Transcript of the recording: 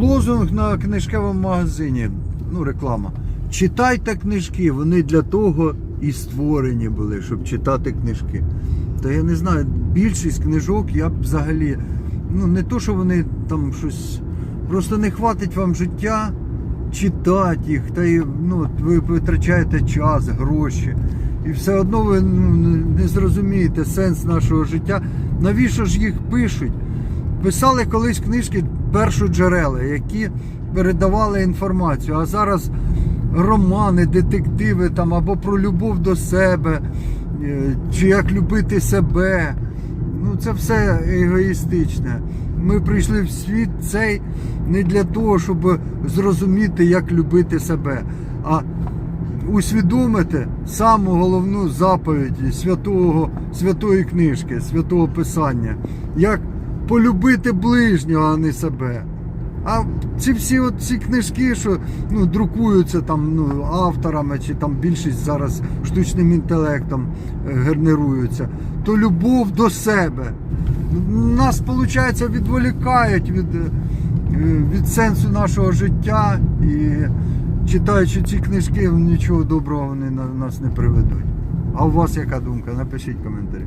Лозунг на книжковому магазині, ну реклама. Читайте книжки, вони для того і створені були, щоб читати книжки. Та я не знаю, більшість книжок я б взагалі, ну не то, що вони там щось. Просто не хватить вам життя читати їх, та й ну, ви витрачаєте час, гроші. І все одно ви ну, не зрозумієте сенс нашого життя. Навіщо ж їх пишуть? Писали колись книжки першоджерела, які передавали інформацію. А зараз романи, детективи там або про любов до себе, е, чи як любити себе. Ну, це все егоїстичне. Ми прийшли в світ цей не для того, щоб зрозуміти, як любити себе, а усвідомити саму головну заповідь святого, святої книжки, святого Писання, як полюбити ближнього, а не себе. А ці всі ці книжки, що ну, друкуються там ну, авторами, чи там більшість зараз штучним інтелектом е, генеруються, то любов до себе. Нас, виходить, відволікають від, е, від сенсу нашого життя і читаючи ці книжки, нічого доброго вони на нас не приведуть. А у вас яка думка? Напишіть коментарі.